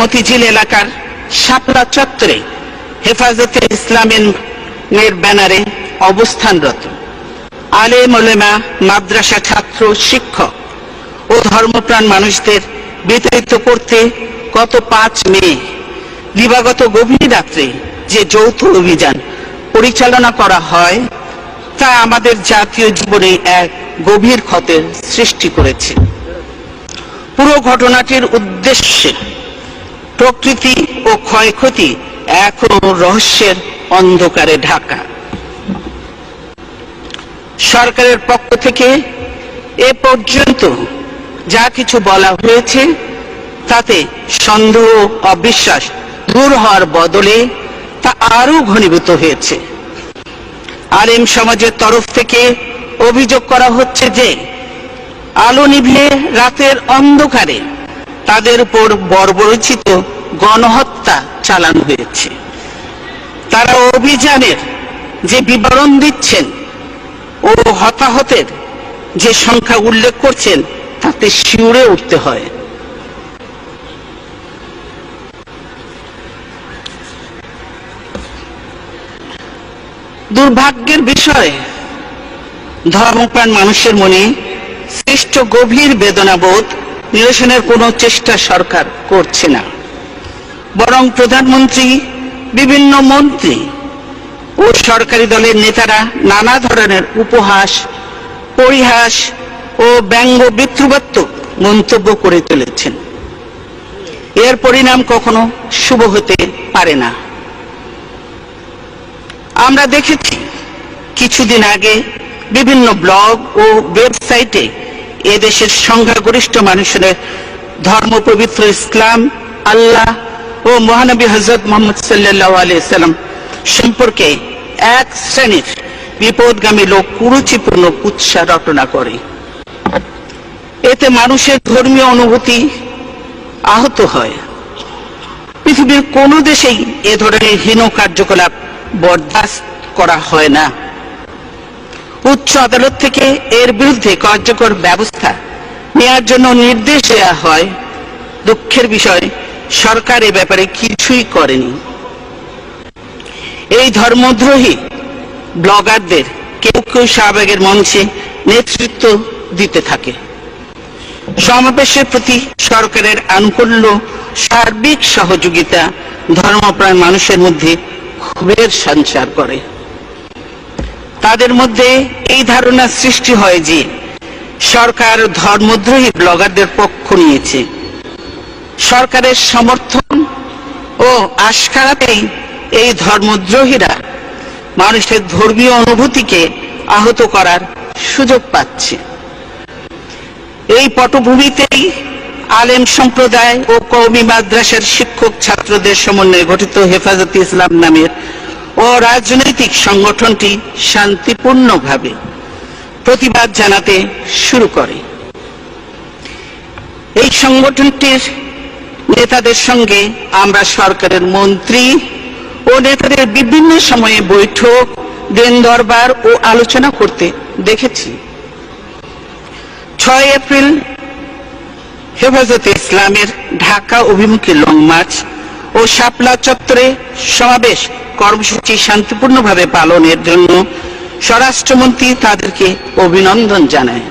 মতিঝিল এলাকার শাপলা চত্বরে হেফাজতে ইসলামের ব্যানারে অবস্থানরত আলেম ওলেমা মাদ্রাসা ছাত্র, শিক্ষক ও ধর্মপ্রাণ মানুষদের বিতাড়িত করতে গত পাঁচ মে দিবাগত গভীর রাত্রে যে যৌথ অভিযান পরিচালনা করা হয়, তা আমাদের জাতীয় জীবনে এক গভীর ক্ষতের সৃষ্টি করেছে। পুরো ঘটনাটির উদ্দেশ্যে প্রকৃতি ও ক্ষয়ক্ষতি এখনও রহস্যের অন্ধকারে ঢাকা। সরকারের পক্ষ থেকে এ পর্যন্ত যা কিছু বলা হয়েছে, তাতে সন্দেহ অবিশ্বাস দূর হওয়ার বদলে তা আরও ঘনীভূত হয়েছে। আলেম সমাজের তরফ থেকে অভিযোগ করা হচ্ছে যে, আলো নিভিয়ে রাতের অন্ধকারে তাদের উপর বর্বরচিত গণহত্যা চালানো হয়েছে। তারা অভিযানের যে বিবরণ দিচ্ছেন ও হতাহতের যে সংখ্যা উল্লেখ করছেন, তাতে শিউরে উঠতে হয়। দুর্ভাগ্যের বিষয়, ধর্মপ্রাণ মানুষের মনে সৃষ্ট গভীর বেদনাবোধ নিরসনের কোনো চেষ্টা সরকার করছে না। বরং প্রধানমন্ত্রী, বিভিন্ন মন্ত্রী ও সরকারি দলের নেতারা নানা ধরনের উপহাস, পরিহাস ও ব্যঙ্গ বিদ্রুপাত্মক মন্তব্য করে চলেছেন। এর পরিণাম কখনো শুভ হতে পারে না। আমরা দেখেছি, কিছুদিন আগে বিভিন্ন ব্লগ ও ওয়েবসাইটে এদেশের সংখ্যাগরিষ্ঠ মানুষের ধর্ম, পবিত্র ইসলাম, আল্লাহ ও মহানবী হজরত মোহাম্মদ সাল্লাহ আলিয়াল্লাম সম্পর্কে এক শ্রেণির বিপদগামী লোক কুরুচিপূর্ণ কুৎসা রটনা করে। এতে মানুষের ধর্মীয় অনুভূতি আহত হয়। পৃথিবীর কোনো দেশেই এ ধরনের হীন কার্যকলাপ বরদাস্ত করা হয় না। উচ্চ আদালত থেকে এর বিরুদ্ধে কার্যকর ব্যবস্থা নেওয়ার জন্য নির্দেশ দেওয়া হয়। দুঃখের বিষয়, সরকার এ ব্যাপারে কিছুই করেনি। এই ধর্মদ্রোহী ব্লগারদের কেউ কেউ শাহবাগের মঞ্চে নেতৃত্ব দিতে থাকে। সমাবেশের প্রতি সরকারের আনুকূল্য, সার্বিক সহযোগিতা ধর্মপ্রাণ মানুষের মধ্যে ক্ষোভের সঞ্চার করে। তাদের মধ্যে এই ধারণা সৃষ্টি হয় যে সরকার ধর্মদ্রোহী ব্লগারদের পক্ষ নিয়েছে। সরকারের সমর্থন ও আশকারাতেই এই ধর্মদ্রোহীরা মানুষের ধর্মীয় অনুভূতিকে আহত করার সুযোগ পাচ্ছে। এই পটভূমিতেই আলেম সম্প্রদায় ও কৌমি মাদ্রাসার শিক্ষক ছাত্রদের সমন্বয়ে গঠিত হেফাজতে ইসলাম নামের ও রাজনৈতিক সংগঠনটি শান্তিপূর্ণভাবে প্রতিবাদ জানাতে শুরু করে। এই সংগঠনটির নেতাদের সঙ্গে আমরা সরকারের মন্ত্রী ও নেতাদের বিভিন্ন সময়ে বৈঠক, দেন দরবার ও আলোচনা করতে দেখেছি। ছয় এপ্রিল হেফাজতে ইসলামের ঢাকা অভিমুখী লং মার্চ ও শাপলা চত্বরে সমাবেশ কর্মসূচি শান্তিপূর্ণভাবে পালনের জন্য স্বরাষ্ট্রমন্ত্রী তাদেরকে অভিনন্দন জানায়।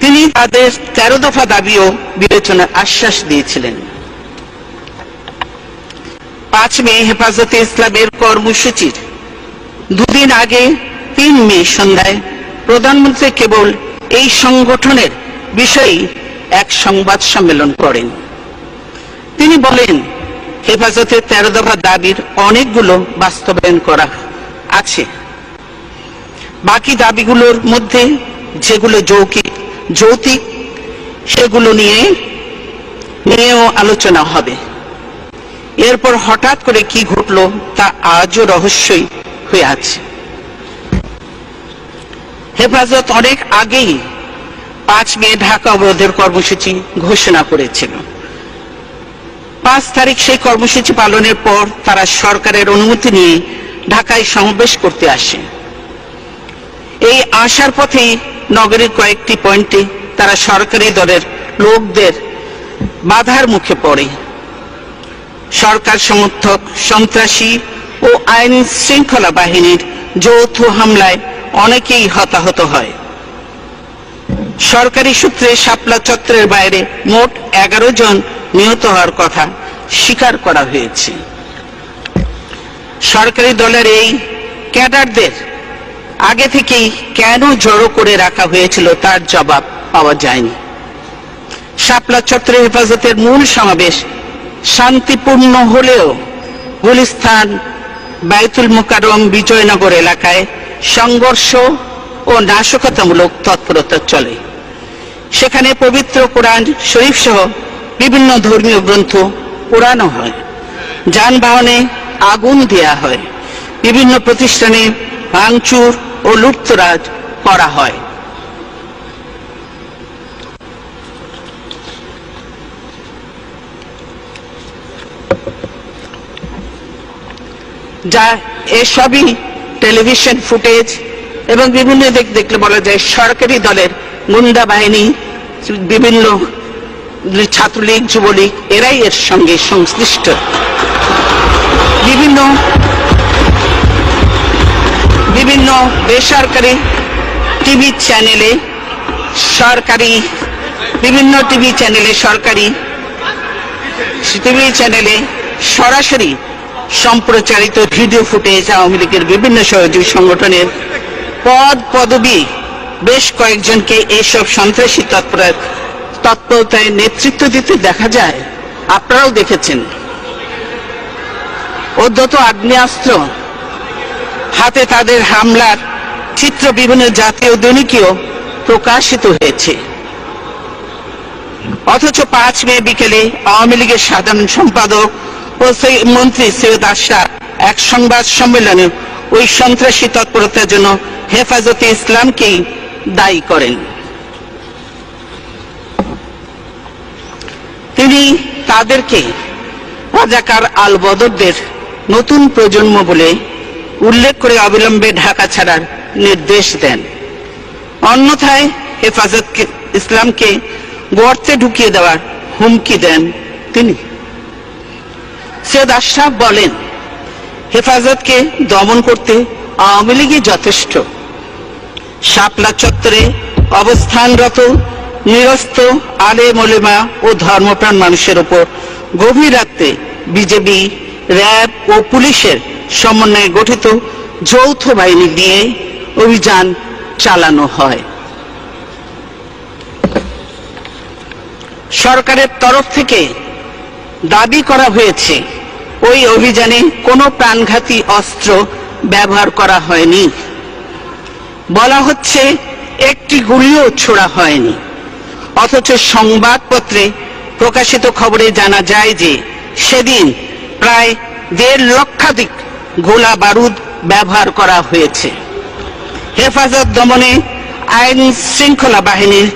তিনি তাদের তেরো দফা দাবিও বিবেচনার আশ্বাস দিয়েছিলেন। পাঁচ মে হেফাজতে ইসলামের কর্মসূচির দুদিন আগে তিন মে সন্ধ্যায় প্রধানমন্ত্রী কেবল এই সংগঠনের বিষয়ে এক সংবাদ সম্মেলন করেন। তিনি বলেন হেফাজতের তেরো দফা দাবির অনেকগুলো বাস্তবায়ন করা আছে। বাকি দাবিগুলোর মধ্যে যেগুলো যৌকিক, যৌতিক, সেগুলো নিয়ে, নিয়েও আলোচনা হবে। এরপর হঠাৎ করে কি ঘটলো তা আজও রহস্যই হয়ে আছে। হেফাজত অনেক আগেই পাঁচ মে ঢাকা অবরোধের কর্মসূচি ঘোষণা করেছিল। পাঁচ তারিখ সেই কর্মসূচি পালনের পর তারা সরকারের অনুমতি নিয়ে ঢাকায় সমাবেশ করতে আসে। এই আসার পথেই নগরীর কয়েকটি পয়েন্টে তারা সরকারি দলের লোকদের বাধার মুখে পড়ে। সরকার সমর্থক সন্ত্রাসী ও আইন শৃঙ্খলা বাহিনীর যৌথ হামলায় অনেকেই হতাহত হয়। সরকারি সূত্রে শাপলা চত্বরের বাইরে মোট এগারো জন নিহত হওয়ার কথা স্বীকার করা হয়েছে। সরকারি দলের এই ক্যাডারদের আগে থেকেই কেন জড়ো করে রাখা হয়েছিল তার জবাব পাওয়া যায়নি। শাপলা চত্বরের হেফাজতের মূল সমাবেশ শান্তিপূর্ণ হলেও গুলিস্তান বাইতুল মুকাররম, বিজয়নগর এলাকায় সংঘর্ষ ও নাশকতামূলক তৎপরতা চলে। সেখানে পবিত্র কোরআন শরীফ সহ বিভিন্ন ধর্মীয় গ্রন্থ পোড়ানো হয়। যানবাহনে আগুন দেয়া হয়। বিভিন্ন প্রতিষ্ঠানে ভাঙচুর ও লুপ্তরাজ করা হয়। যা এসবই টেলিভিশন ফুটেজ এবং বিভিন্ন দিক দেখলে বলা যায় সরকারি দলের গুন্ডা বাহিনী, বিভিন্ন ছাত্রলীগ, যুবলীগ, এরাই এর সঙ্গে সংশ্লিষ্ট। বিভিন্ন বিভিন্ন বেসরকারি টিভি চ্যানেলে সরকারি, বিভিন্ন টিভি চ্যানেলে সরকারি, টিভি চ্যানেলে সরাসরি সম্প্রচারিত ভিডিও ফুটেজ আওয়ামী লীগের বিভিন্ন সহযোগী সংগঠনের পদ, পদবি, বেশ কয়েকজনকে এইসব সন্ত্রাসী তৎপর তৎপরতায় নেতৃত্ব দিতে দেখা যায়। আপনারাও দেখেছেন। অদ্যত আগ্নেয়াস্ত্র হাতে তাদের হামলার চিত্র বিভিন্ন জাতীয় দৈনিকেও প্রকাশিত হয়েছে। অথচ পাঁচ মে বিকেলে আওয়ামী লীগের সাধারণ সম্পাদক ও মন্ত্রী সৈয়দ আশরাফ এক সংবাদ সম্মেলনে ওই সন্ত্রাসী তৎপরতার জন্য হেফাজতে ইসলামকেই দায়ী করেন। তিনি তাদেরকে রাজাকার আল বদরদের নতুন প্রজন্ম বলে উল্লেখ করে অবিলম্বে ঢাকা ছাড়ার নির্দেশ দেন। অন্যথায় হেফাজত ইসলামকে গর্তে ঢুকিয়ে দেওয়ার হুমকি দেন তিনি। সৈয়দ আশরাফ বলেন, হেফাজতকে দমন করতে আওয়ামী লীগই যথেষ্ট। শাপলা চত্বরে অবস্থানরত নিরস্ত আলে মলেমা ও ধর্মপ্রাণ মানুষের উপর গভীর রাত্রে বিজেপি, র্যাব ও পুলিশের সমন্বয়ে গঠিত যৌথ বাহিনী দিয়ে অভিযান চালানো হয়। সরকারের তরফ থেকে দাবি করা হয়েছে, ওই অভিযানে কোনো প্রাণঘাতী অস্ত্র ব্যবহার করা হয়নি। বলা হচ্ছে, একটি গুলিও ছোড়া হয়নি। অথচ সংবাদপত্রে প্রকাশিত খবরে জানা যায় যে সেদিন প্রায় দেড় লক্ষাধিক গোলা বারুদ ব্যবহার করা হয়েছে। হেফাজত দমনে আইন শৃঙ্খলা বাহিনীর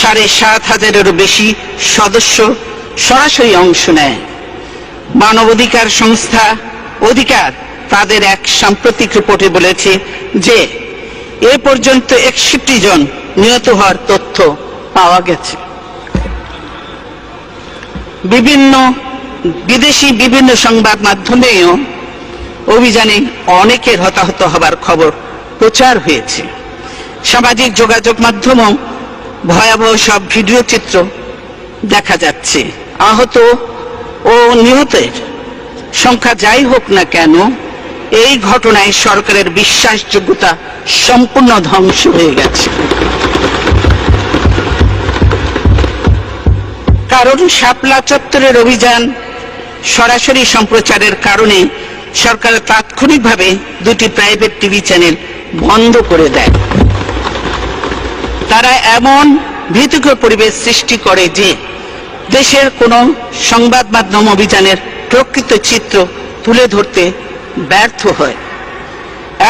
সাড়ে সাত হাজারেরও বেশি সদস্য সরাসরি অংশ নেয়। মানবাধিকার সংস্থা অধিকার তাদের এক সাম্প্রতিক রিপোর্টে বলেছে যে এ পর্যন্ত একষট্টি জন নিহত হওয়ার তথ্য পাওয়া গেছে। বিভিন্ন বিদেশি বিভিন্ন সংবাদ মাধ্যমেও অভিযানে অনেকের হতাহত হবার খবর প্রচার হয়েছে। সামাজিক যোগাযোগ মাধ্যমেও ভয়াবহ সব ভিডিও চিত্র দেখা যাচ্ছে। আহত ও নিহতের সংখ্যা যাই হোক না কেন, এই ঘটনায় সরকারের বিশ্বাসযোগ্যতা সম্পূর্ণ ধ্বংস হয়ে গেছে। কারণ শাপলা চত্বরের অভিযান সরাসরি সম্প্রচারের কারণে সরকার তাৎক্ষণিকভাবে দুটি প্রাইভেট টিভি চ্যানেল বন্ধ করে দেয়। তারা এমন ভীতিকর পরিবেশ সৃষ্টি করে যে দেশের কোনো সংবাদ মাধ্যম অভিযানের প্রকৃত চিত্র তুলে ধরতে ব্যর্থ হয়।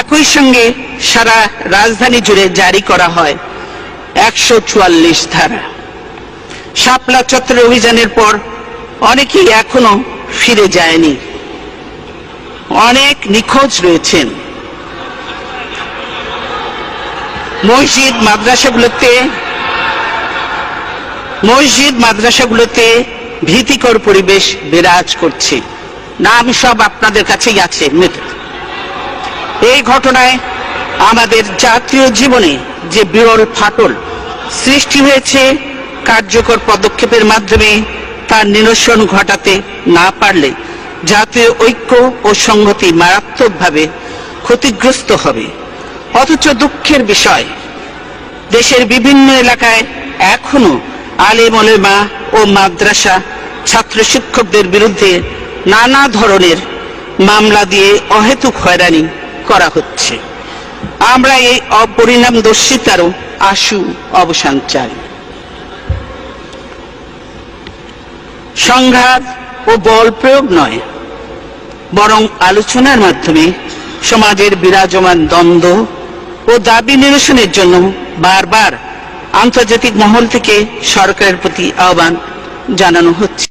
একই সঙ্গে সারা রাজধানী জুড়ে জারি করা হয় একশো চুয়াল্লিশ ধারা। শাপলা চত্বরের অভিযানের পর অনেকেই এখনও ফিরে যায়নি। অনেক নিখোঁজ রয়েছেন। মসজিদ, মাদ্রাসাগুলোতে মসজিদ, মাদ্রাসাগুলোতে ভীতিকর পরিবেশ বিরাজ করছে। না আমি সব আপনাদের কাছেই আছে এই ঘটনায় আমাদের জাতীয় জীবনে যে বিরল ফাটল সৃষ্টি হয়েছে কার্যকর পদক্ষেপের মাধ্যমে তার নিরসন ঘটাতে না পারলে জাতীয় ঐক্য ও সংহতি মারাত্মকভাবে ক্ষতিগ্রস্ত হবে। অথচ দুঃখের বিষয়, দেশের বিভিন্ন এলাকায় এখনও আলেম ওলেমা ও মাদ্রাসা ছাত্র শিক্ষকদের বিরুদ্ধে নানা ধরনের মামলা দিয়ে অহেতুক হয়রানি করা হচ্ছে। আমরা এই অপরিণাম দর্শিতারও আশু অবসান চাই। সংঘাত ও বল প্রয়োগ নয়, বরং আলোচনার মাধ্যমে সমাজের বিরাজমান দ্বন্দ্ব ও দাবি নিরসনের জন্য বারবার আন্তর্জাতিক মহল থেকে সরকারের প্রতি আহ্বান জানানো হচ্ছে।